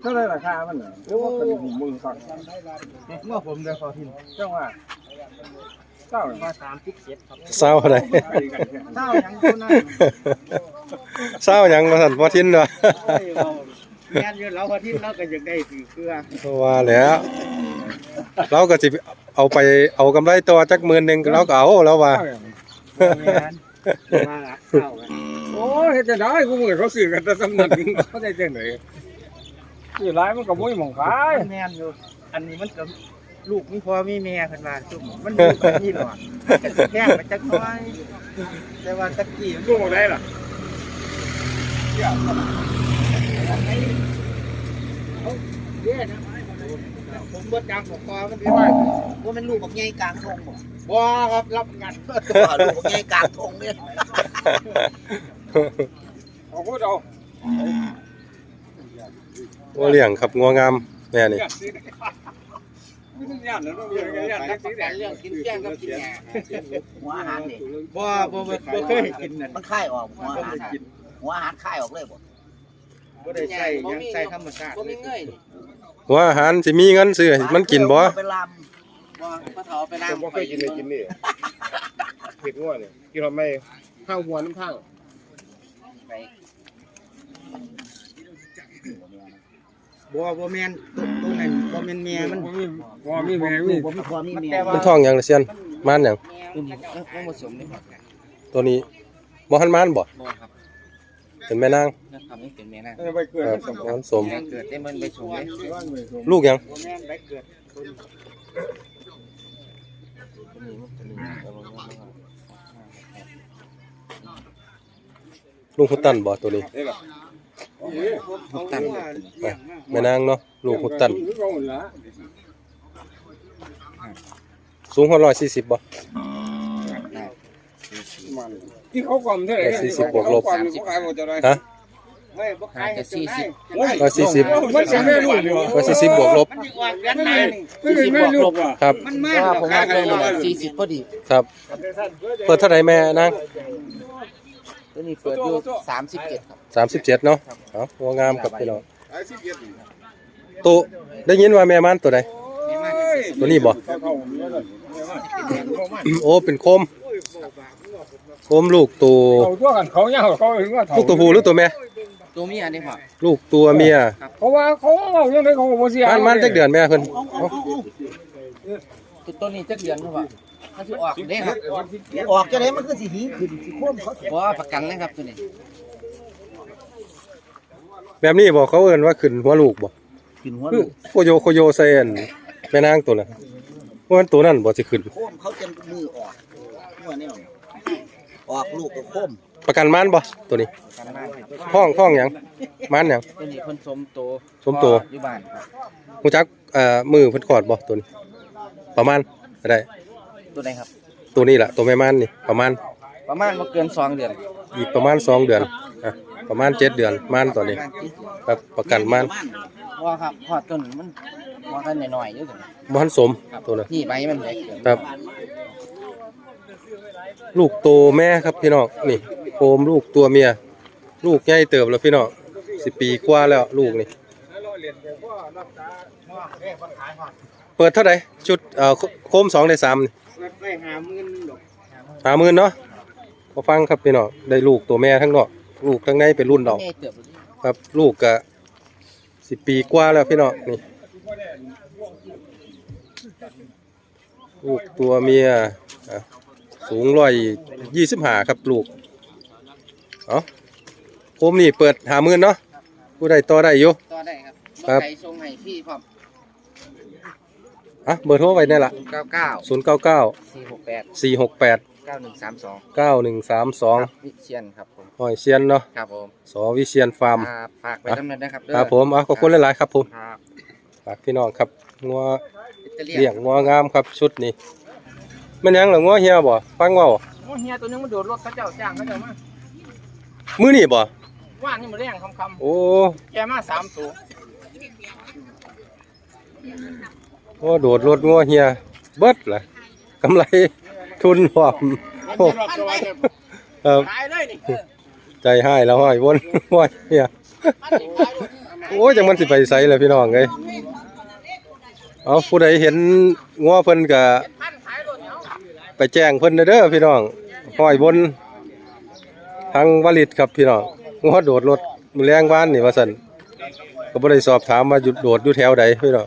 เท่าไรราคามันน่ะหรือว่าเป็นหมื่นก่อนเมื่อผมเดินเข้าที่เจ้าว่าเจ้ามาสามสิบเจ็ดครับเศร้าอะไรไปกันแค่เจ้ายังคนนั้นเศร้าหยังมาสั่นพอทินเนาะแม่นอยู่เราพอที่เราก็ยังได้ถือเครือว่าแล้วเราก็สิเอาไปเอากำไรตัวจักหมื่นหนึงเราก็เอาแล้วว่าเจ้าอย่างแม่นมาละเข้ากันโอ้ยเฮ็ดจะได้กูเหมือนเขาซื้อกันแต่สำนักนึงเขาได้จังไหน ซื้อหลายมันก็บ่มีหม่องขายแม่นอยู่ อันนี้มันก็ลูกมีพ่อมีแม่เพิ่นว่าซุ่มมันอยู่กับที่หลอดก็สิแพงไปจักหน้อย แต่ว่าตะกี้มันกูบ่ได้ล่ะเด้นะผมเบิดดังของคอมันสิว่าว่ามันลูกบักใหญ่กลางทงบ่บ่ครับรับงานตัวลูกบักใหญ่กลางทงเนี่ยเอาพูดเอา ว่าเลี้ยงครับงัวงามแม่นี่อยากซื้อได้ไม่ต้องย่านนะต้องเรียนกันย่านนักซื้อได้เรื่องกินแกงกับกินแหน่หัวอาหารนี่บ่บ่บ่บ่เคยกินนั่นมันคายออกหัวอาหารหัวอาหารคายออกเลยบ่บ่ได้ใส่หยังใส่ธรรมชาติบ่มีเงยหัวอาหารสิมีเงินซื้อให้มันกินบ่ไปลบ่พระเฒ่าไปผมน้ำบ่เคยกินเลยกินนี่เผ็ดง่วเนี่ยกินเราไม่ข้าวหัวน้ำข้าง บ่บ่แม่นตัวนั้นบ่แม่นแม่มันบ่มีบ่มีแม่มีำผมมีความมีเมียมันท้องหยังล่ะเซียนม่านหยังตัวนี้มันผสมได้หมดตัวนี้บ่ทันม่านบ่บ่ครับเป็นแม่นางนะครับนี่เป็นแม่นางเออไปเกิดครับมันสมมันสมแม่เกิดได้มันไปชมเลยบ้านเมืองสมลูกหยังบ่แม่นไปเกิดลูกพุตันบ่ตัวนี้นี่ล่ะ ตั้งไปแม่นางเนาะลูกพุตัน สูงกว่า140บ่ที่เขากล่อมเท่าไหร่สี่สิบบวกลบฮะเฮ้ยบ่ขายให้ซื้อได้ร้อยสี่สิบมันจะไม่รู้อยสี่สิบบวกลบมันสิออกกันไหนนี่ไม่เป็นไม่รู้ว่ะครับผมว่าได้สี่สิบพอดีครับ เปิดเท่าไหร่แม่นาง ตัวนี้เปิดอยู่สามสิบเจ็ดครับสามสิบเจ็ดเนาะเอาหัวงามครับพี่น้องตัวได้ยินว่าแม่มันตัวใดตัวนี้บ่โอ้เป็นโคมโคมลูกตัวเขาตัวกันเขาเนี่ยเขาถึงว่าลูกตัวผู้หรือตัวแม่ตัวเมียนี่พ่อลูกตัวเมียเพราะว่าเขาเอายังไงเขาบ่เสียมันมันจักเดือนแม่เพิ่นเอ้าตัวตัวนี้จักเดือนครับพ่อ มันสิออกเด้ครับออกจะได้มันคือสิหิงขึ้นสิโค้มเขาบ่ประกันเลยครับตัวนี้แบบนี้บ่เขาเอิ้นว่าขึ้นหัวลูกบ่ขึ้นหัวคือลูกโคโยโคโยใส่อันแม่นางตัวน่ะว่ามันตัวนั้นบ่สิขึ้นโค้มเขาจะมือออกหัวแนวออกลูกก็โค้มประกันมันบ่ตัวนี้ประกันมากครับท้องท้องหยังมันหยังตัวนี้เพิ่นสมโตสมโตอยู่บ้านครับฮู้จักเอ่อมือเพิ่นคลอดบ่ตัวนี้ประมาณได้ ตัวใดครับ ตัวนี้ล่ะตัวแม่มันนี่ประมาณประมาณบ่เกินสองเดือนอีกประมาณสองเดือนอะประมาณเจ็ดเดือนมันตัวนี้ครับประกันมันว่าครับพอดต้นมันว่ากันหน่อยๆอยู่ตัวนี้บ้านสมตัวนั้นนี่ใบมันเล็กเกินครับ ลูกโตแม่ครับพี่น้องนี่โคมลูกตัวเมีย ลูกใหญ่เติบแล้วพี่น้องสิปีกว่าแล้วลูกนี่เปิดเท่าไหร่ชุดเอ่อโคมสองได้สามนี่ ไปหามื่นดอกหาหมื่นเนาะพอฟังครับพี่น้องได้ลูกตัวแม่ทั้งนอกลูกทั้งในเป็นรุ่นดอกแม่เติบครับ ลูกก็สิปีกว่าแล้วพี่น้องนี่ลูกตัวเมียอะสูงร้อยยี่สิบห้าครับลูกเอาโคมนี่เปิดหาหมื่นเนาะผู้ใดต่อได้อยู่ต่อได้ครับครับไก่ทรงให้พี่พร้อม อะเบอร์โทรไว้นี่ละเก้าเก้าศูนย์เก้าเก้าสี่หกแปดสี่หกแปดเก้าหนึ่งสามสองเก้าหนึ่งสามสองวิเชียนครับผมหอยเซียนเนาะครับผมสอวิเชียนฟาร์มครับฝากไปดำเนินนะครับเด้อครับผมอะขอบคุณหลายๆครับผมครับฝากพี่น้องครับงัวอิตาเลียเลี้ยงงัวงามครับชุดนี้มันยังเหรองัวเฮียบ่ฟังเว่าโอ้เฮียตัวนึงมันโดดรถเขาเจ้าจ้างเขาเจ้ามามื้อนี้บ่ว่านนี่มันแรงคำคโอ้ำแกมาสามตัว โอ้โดดรถงัวเฮียเบิดล่ะกำไรทุนหอมโอ้ครับขายเลยนี่ใจให้แล้วห้อยวนห้อยเฮียมันนี่ขายรถโอ้ยจังมันสิไปไสล่ะพี่น้องเอ้ยเอาผู้ใดเห็นงัวเพิ่นก็ไปแจ้งเพิ่นเด้อพี่น้องห้อยบนทางวลิตครับพี่น้องงัวโดดรถมือแรงบ้านนี่ว่าซั่นก็บ่ได้สอบถามว่าหยุดโดดอยู่แถวใดพี่น้อง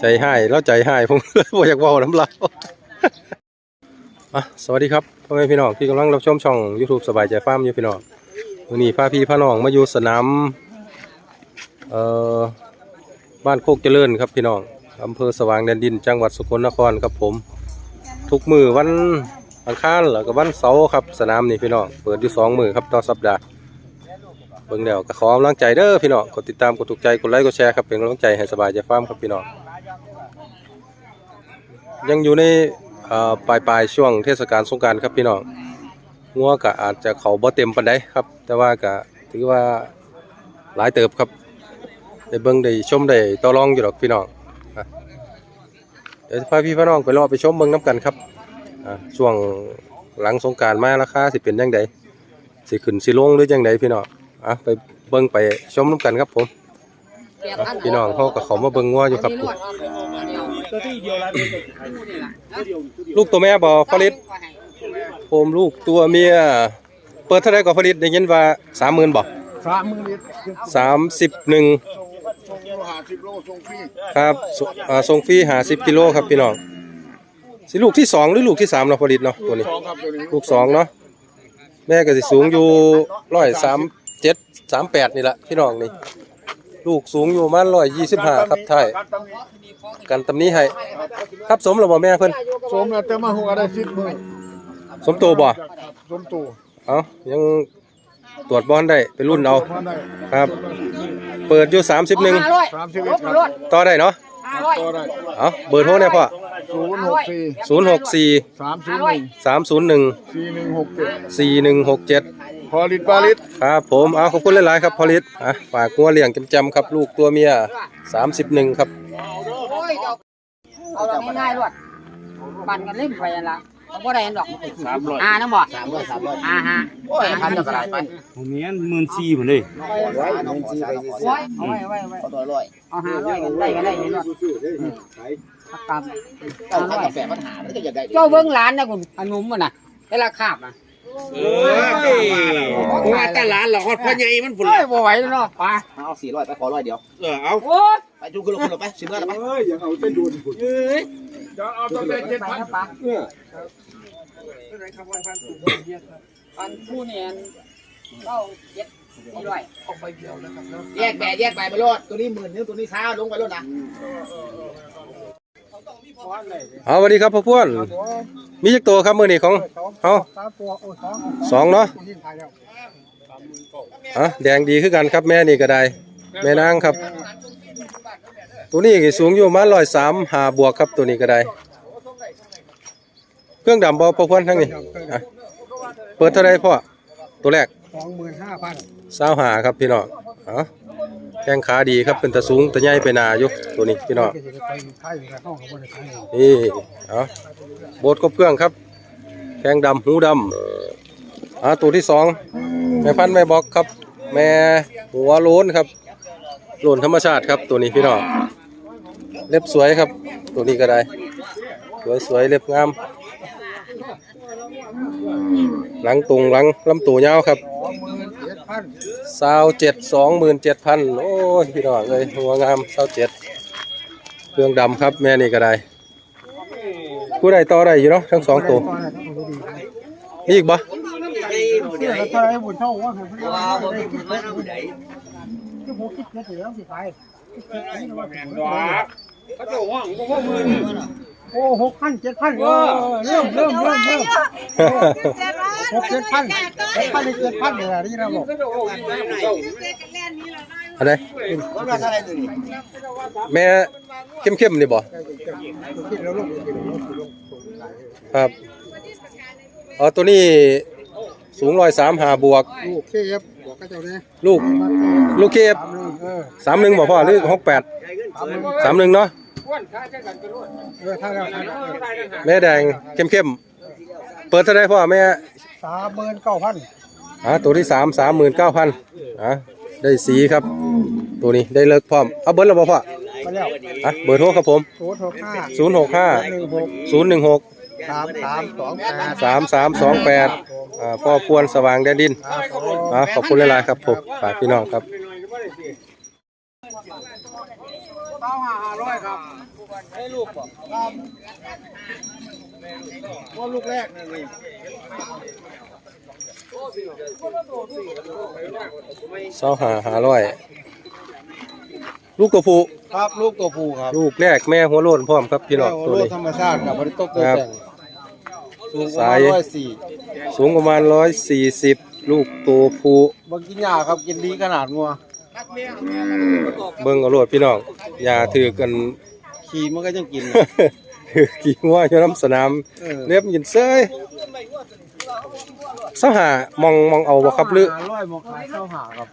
ใจหายแล้วใจใหายผมบ่อยากเว้าน้ำลาอะสวัสดีครับพ่อแม่พี่น้องที่กำลังรับชมช่อง YouTube สบายใจฟาร์มอยู่พี่น้องวันนี้พาพี่พาน้องมาอยู่สนามเอ่อบ้านโคกเจริญครับพี่น้องอำเภอสว่างแดนดิน จังหวัดสกลนครครับผม ทุกมือวันอังคารแล้วก็วันเสาร์ครับสนามนี่พี่น้องเปิดอยู่สองมือครับต่อสัปดาห์เบิ่งแล้วก็ขอกำลังใจเด้อพี่น้องกดติดตามกดถูกใจกดไลค์กดแชร์ครับเป็นกำลังใจให้สบายใจฟาร์มครับพี่น้อง ยังอยู่ในปลายปลายๆช่วงเทศกาลสงการครับพี่น้องงัวก็อาจจะเขาบ่เต็มปานใดครับ แต่ว่าก็ถือว่าหลายเติบครับได้เบิ่งได้ชมได้ต่อรองอยู่ดอกพี่น้องเดี๋ยวพาพี่พี่น้องไปรอไปชมเบิ่งน้ำกันครับช่วงหลังสงการมาราคาสิเป็นจังไดสิขึ้นสิลงหรือจังไดพี่น้องอะไปเบิ่งไปชมน้ำกันครับผมพี่น้องเฮาก็เขามาเบิ่งงัวอยู่ครับ ผมลูกตัวแม่บ่ผลิตโคมลูกตัวเมีย เปิดเท่าไรก็ผลิตได้ยินว่าสามหมื่นบ่สามหมือนิดสามสิบหนึ่งหาสิบโลส่งฟรีครับสอ่าส่งฟรีหาสิบกิโลครับพี่น้องสิลูกที่สองหรือลูกที่สามเนาะผลิตเนาะตัวนี้ สองครับตัวนี้ลูกสองเนาะแม่ก็สิสูงอยู่ร้อยสามเจ็ดสามแปดนี่แหละพี่น้องนี่ ลูกสูงอยู่ประมันร้อยยี่สิบห้าครับไทยกันตำนี้ให้ ครับสมหรือบ่แม่เพิ่นสมแล้วแต่มาหัวได้สิบมือสมโตบ่สมตัวเอายังตรวจบอลได้ไปรุ่นเอามาได้ครับ เปิดอยู่สามสิบหนึ่งสามสิบเอ็ดครับต่อได้เนาะตัวได้ เอาเบอร์โทรเนี่ยพ่อศูนย์หกสี่ศูนย์หกสี่สามศูนย์หนึ่งสามศูนย์หนึ่งสี่หนึ่งหกเจ็ดสี่หนึ่งหกเจ็ดพอลิตรปาลิตรครับผมเอาขอบคุณหลายๆครับพอลิศอะฝากงัวเลี้ยงจำๆครับ ลูกตัวเมียสามสิบหนึ่งครับ เอาแบบง่ายๆรวดปั่นกันเล่มไปนั่นละ เอาบ่ได้อันดอกสามร้อยอ่าน้ำบ่สามร้อยสามร้อยอ่าฮะโอ้ยพันจะกระไรไปผมนี้หมื่นสี่หมดเลยร้อยน้องซีไปร้อยเอาไว้เอาไว้เอาไว้เอาตัวร้อยเอาห้าร้อยกันได้กันได้นี่รวดประกันเจ้าข้าวกาแฟปัญหาไม่ได้อยากได้เจ้าเบิ้งร้านนะคุณอันนุ่มมันน่ะแต่ละคาบนะเอ้ยว่าแต่ร้านเราฮอดพ่อใหญ่มันพุ่นเฮ้ละยบ่ไหวแล้วเนาะไปเอาสี่ร้อยไปขอร้อยเดียวเออเอาโอ้ยไปดูคุณลงคุณลงไปสิบเมื่อไรไปเอ้ยอย่าเอาเส้นด่วนพุ่น เอ้ยจะเอาตั้งแต่เจ็ดไปพันนะปะเอออันผู้เนี่ยเก้าเจ็ดสี่ร้อยแยกแบะแยกใบไปรอดตัวนี้หมื่นนึงตัวนี้ช้าลงไปรถนะเอาสวัสดีครับพ่อพวน มีจักตัวครับมือนี้ของเอาสามตัวโอ้สองสองเนาะตัวยิ่งขายแล้วอะแดงดีคือกันครับแม่นี่ก็ได้ แม่นางครับ ตัวนี้ก็สูงอยู่ประมาร้อยสามหาบวกครับตัวนี้ก็ได้ เครื่องดำบอพ่อพวนทั้งนี้อะเปิดเท่าไรพ่อตัวแรกสองหมื่นห้าพันสาวหาครับพี่น้องเอาแข้งขาดีครับเป็นตะสูงตะใหญ่ไปหนาอยู่ตัวนี้พี่น้องก็จะไปขายอยู่กับห้องของบริษัทนี่เอาโบดครบเครื่องครับ แข้งดำหูดำอ่าตัวที่สองแม่พันธุ์แม่บอกครับ แม่หัวโล้นครับโล้นธรรมชาติครับตัวนี้พี่น้อง เล็บสวยครับ ตัวนี้ก็ได้ สวยสวยเล็บงาม หลังตรงหลังลำตัวยาวครับสาวเจ็ดสองหมื่นเจ็ดพันโอ้ยพี่น้องเลยหัวงามสาวเจ็ดเครื่องดำครับแม่นี่ก็ได้ผู้ใดต่อได้อยู่เนาะทั้งสองตัวมีอีกบ่ เสื้อเท่าไรบุญเท่าว่าคือว้าวผมไม่เอาไหนคือผมคิดเสียแล้วสิไปเขาจะว่างก็ว่ามือโอ้หกพันเจ็ดพันเออเริ่มเริ่มเริ่มเริ่มหกเจ็ดพันหกพันเจ็ดพันเลยนี่นะบอกอะไรว่าเท่าไรตัวนี้แม่เข้มๆนี่บ่คิดแล้วลูกครับอ๋อตัวนี้สูงร้อยสามหาบวก ลูกเคฟบอกกับเจ้าเนี่ยลูกลูกเคฟเออสามหนึ่งบ่พ่อหรือหกแปด สามหนึ่งเนาะเออถ้าเราแม่แดงเข้มๆ เปิดเท่าไรพ่อแม่สามหมื่นเก้าพันอ่าตัวที่สามสามหมื่นเก้าพันอะได้สีครับ ตัวนี้ได้เลิกพร้อม เอาเบิร์ดแล้วบ่พ่อมาแล้วอะเบอร์โทรครับผมศูนย์หกห้า065หนึ่งหก016สามสามสองแปดสามสามสองแปดอ่าพ่อพวนสว่างแดนดินครับผมอ่าขอบคุณหลายๆครับผมฝากพี่น้องครับ เก้าห้าห้าร้อยครับให้ลูกบ่ครับว่าลูกแรกนี่นี่เศร้าหาหาร้อย ลูกตัวผู้ครับลูกตัวผู้ครับลูกแรกแม่หัวโลนพร้อมครับพี่น้องโลตัวนี้ธรรมชาติกับบริโตกตัวครับแต่งสูงประสามายณร้อยสี่สูงประมาณร้อยสี่สิบลูกตัวผู้บางกินหญ้าครับกินดีขนาดงัว เบิ่งเอาโลดพี่น้องอย่าถือกัน ขี่มันก็ยังกินถือกี่หัวอยู่น้ำสนามเออเล็บยินเซยเศร้าหามองมองเอาบ่ครับหรือห้าร้อยหมอขายเศร้าหาครับ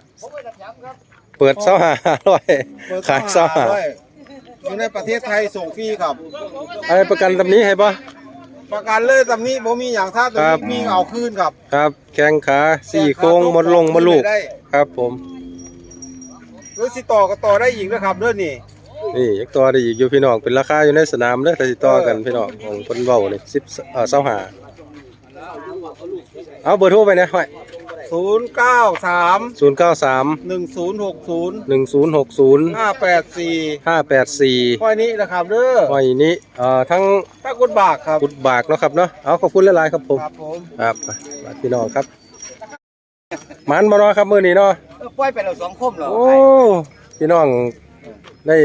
เปิดเศร้าหาห้าร้อยขายเศร้าหาร้อยอยู่ในประเทศไทยส่งฟรีครับ อะไรประกันตำนี้ให้ปะ ประกันเลยตำนี้ผมมีอย่างถ้าตัวครับ นี้มีเอาคืนครับ ครับ แข้งขาสี่โครงหมดลงหมดลูก ได้ครับผม หรือสิต่อก็ต่อได้อีกนะครับเด้วยนี่นี่ยังต่อได้อีกอยู่พี่น้องเป็นราคาอยู่ในสนามเด้อแต่สิต่อกันพี่น้องของเพิ่นเว้านี่10เอ่อ25เอาเบอร์โทรไปนะห้อยศูนย์เก้าสาม093หนึ่งศูนย์หกศูนย์1060ห้าแปดสี่584ข้อยนี้นะครับเด้อห้อยนี้เอ่อทั้งถ้ากุดบากครับกุดบากเนาะครับเนาะเอาขอบคุณหลายๆครับผมครับผมครับฝากพี่น้องครับมันบ่เนาะครับมื้อนี้เนาะ ปล่อยไปแล้วสองคมเหรอโอ้ พี่น้องได้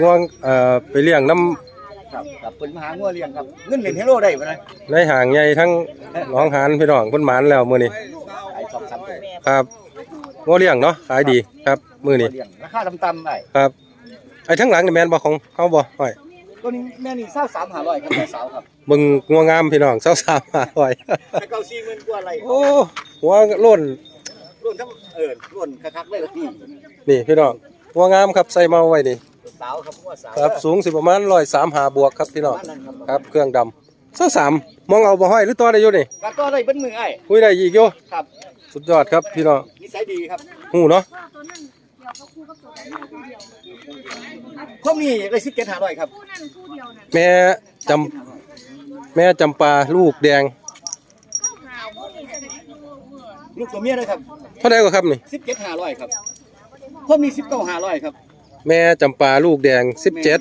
ง่วงเอ่อไปเลี้ยงน้ำครับครับเป็นมหางัวเลี้ยงครับเงินเหรียญเฮโร่ได้ปะนะในห่างใหญ่ทั้งหน้องหานพี่น้องเพิ่นหมานแล้วมื้อนี้ขายสองสามตัวครับงัวเลี้ยงเนาะขายดีครับมื้อนี้ เลี้ยงราคาต่ำๆได้ครับไอ้ทั้งหลังนี่แม่นบ่ของเฮาบ่ห้อยตัวนี้แม่นี่เศร้าสามหาร้อยครับแม่สาวครับเบิ่งงัวงามพี่น้อง23 500แต่เก้าสี่หมื่นกว่าอะไรโอ้หัวโล้น รุ่นทั้งเออรุ่นคักๆเลยครับพี่นี่พี่น้องงัวงามครับใส่เมาไว้นี่สาวครับงัวสาวครับสูงสิประมาณ135บวกครับพี่น้องบ้านนั้นครับครับเครื่องดำ23มองเอาบ่ห้อยหรือต่อได้อยู่นี่การต่อได้เป็นมือไอ้คุยได้อีกอยู่ครับ สุดยอดครับพี่น้องนิสัยดีครับหูเนาะคมนี้ได้สิบเจ็ดหาร้อยครับ แม่จำแม่จำปาลูกแดง ลูกตัวเมียเลยครับเท่าไหร่ก็ครับนี่สิบเจ็ดหาร้อยครับคมนี้สิบเก้าหาร้อยครับแม่จำปาลูกแดงสิบเจ็ด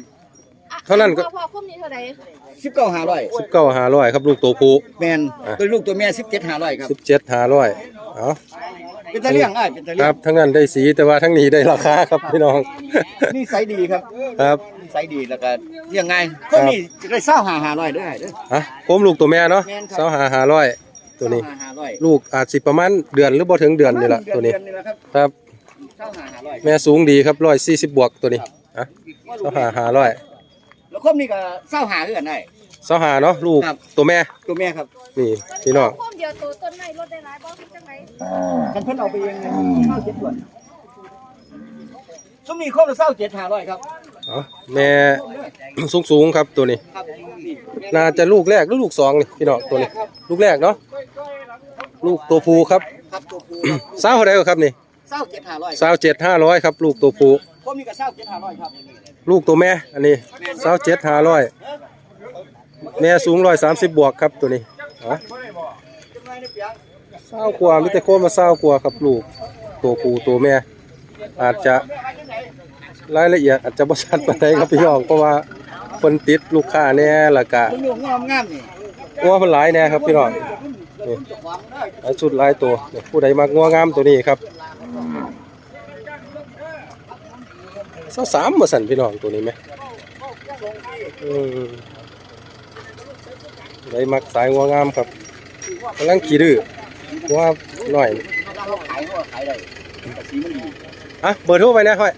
เท่านั้นก็ พอคุ้มนี้เท่าไหร่สิบเก้าหาร้อยสิบเก้าหาร้อยครับลูกตัวผู้ แมนอะ ตัวลูกตัวเมียสิบเจ็ดหาร้อยครับสิบเจ็ดหาร้อยเอาเป็นตะเลี่ยงไอ้ายเป็นตะคเลี่ยรังบทั้งนั้นได้สีแต่ว่าทั้งนี้ได้ราคาครับพี่น้องนิสัยดีครับครับนิสัยดีแล้วก็เลี้ยงง่ายคนนี้จะได้เศร้าหาหาร้อยได้เด้ออะโคมลูกตัวแม่เนาะแม่นครับ เสาหาหาร้อย ตัวนี้เศร้าหาหาร้อยลูกอาจสิประมาณเดือนหรือบ่ถึงเดือนนี่แหละตัวนี้ เดือนี่แหละครับครับเศร้าหาหาร้อยแม่สูงดีครับร้อยสี่สิบบวกตัวนี้อะเสาหาหาร้อยแล้วคมนี้ก็เศร้าหาคือกันได้ เสาหาเนาะลูกครับ ตัวแม่ ตัวเมียครับนี่พี่น้องคุ้มเดียวตัวต้นไม้ลดได้หลายบ่คิดจังไดกันเพิ่นเอาไปเองเนี่ยเศร้าเจ็ดส่วน ช่วงนี้คมละเศร้าเจ็ดหาร้อยครับเอาแม่ สูงสูงๆครับตัวนี้ ครับนี่น่าจะลูกแรกหรือลูกสองนี่พี่น้องตัวนี้ ลูกแรกเนาะลูกตัวผู้ครับครับตัวผู้สาวเท่าไหร่ครับนี่เศร้าเจ็ดหาร้อยสาวเจ็ดห้าร้อยครับ ลูกตัวผู้คมนี้ก็เศร้าเจ็ดหาร้อยครับลูกตัวแม่ อันนี้สาวเจ็ดห้าร้อยแม่สูงร้อยสามสิบบวกครับตัวนี้อะสาวกว่ามิแต่โคมมาสาวกว่าครับลูกตัวผู้ตัวแม่ อาจจะ รายละเอียดอาจจะบ่ชัดปานใดครับพี่น้องเพราะว่าคนติดลูกค้าแน่และกะตัวลูกงามงามๆนี่งัวมันหลายแน่ครับพี่น้องนี่หลายชุดหลายตัวนี่ผู้ใดมักงัวงามตัวนี้ครับสาวสามมาสั่นพี่น้องตัวนี้ไหมอืมใดมักสายงัวงามครับกำลังขี่ดื้องัวหน่อยเราขายก็ขายได้แต่สีมันดีอะเบอร์โทรไปนะห้อย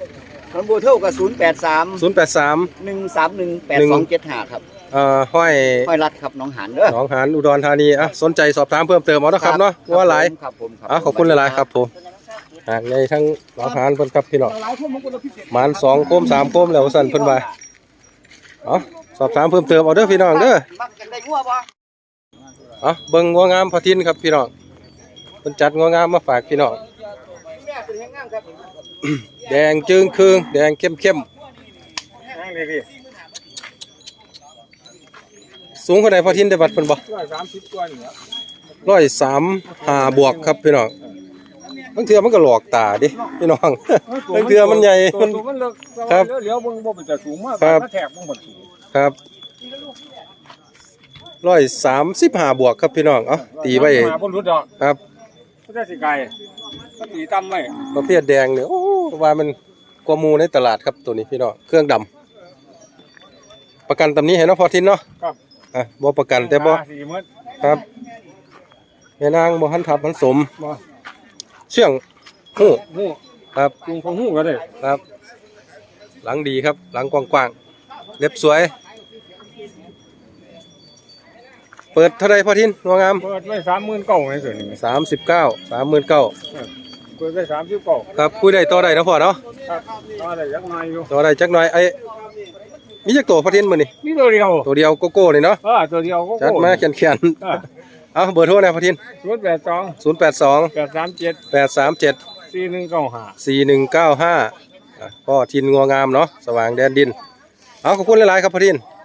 คอนโบเท่ากับศูนย์แปดสามศูนย์แปดสามหนึ่งสามหนึ่งแปดสองเจ็ดห้าครับเอ่อห้อยค่อยรัดครับน้องหานเด้อหนองหานอุดรธานีอะสนใจสอบถามเพิ่มเติมเอานะครับเนาะว่าหลายครับผมครับอะขอบคุณหลายๆครับผมหากในทั้งหนองหานเพิ่นครับพี่น้องหลายคนมันก็พิเศษหมานสองโคมสามโคมแล้วสั่นเพิ่นว่าเอาสอบถามเพิ่มเติมเอาเด้อพี่น้องเด้อมักกันได้งัวบ่เอาเบิ่งงัวงามพระทินครับพี่น้องเพิ่นจัดงัวงามมาฝากพี่น้อง แม่เป็นแห้งงามครับแดงจึงคืงแดงเข้มเข้มนั่งดีๆสูงเท่าไหร่พอทินได้บัดเพิ่นบ่ๆร้อยสามสิบกว่านี่ครับร้อยสามห้าบวกครับพี่น้องบางเทื่อมันก็หลอกตาดิพี่น้องบางเทื่อมันใหญ่ตัวมันตัวมันเลิกครับเลี้ยวๆเบิ่งบ่เป็นจะสูงมากครับมาแทกเบิ่งบ่สูงครับร้อยสามสิบห้าบวกครับพี่น้อง เอ้าตีไว้มาบ่รู้ดอกครับ ก็ได้สิไกลก็ตีต่ำไว้ประเภทแดงเนี่ยโอ้ว่ามันกว่าหมูในตลาดครับตัวนี้พี่น้องเครื่องดำประกันตำนี้ให้เนาะพอทินเนาะครับอะบ่ประกันแต่บ่สี่หมื่นครับแม่นางบ่หันทับหันสมบ่เชื่องหู้หู้ครับจุงของหู้ก็ได้ครับ หลังดีครับ หลังกว้างๆเล็บสวย เปิดเท่าไรพอทินงวงามเปิดไว้สามหมื่นเก้าไงส่วนนี้สามสิบเก้าสามหมื่นเก้า เปิดไว้สามสิบเก้าครับคุยได้ต่อได้นะพ่อเนาะครับก็ได้ยังไงอยู่ต่อได้จักหน่อยไอ้มีจักตัวพอทินมื้อนี่นี่ตัวเดียวตัวเดียวโกโก้นี่เนาะเออตัวเดียวก็จัดมาเขียนเขียนๆเอาเบอร์โทรนะพอทินศูนย์แปดสองศูนย์แปดสองแปดสามเจ็ดแปดสามเจ็ดสี่หนึ่งเก้าห้าสี่หนึ่งเก้าห้าพ่อทินงัวงามเนาะสว่างแดนดินเอาขอบคุณหลายๆครับพอทินค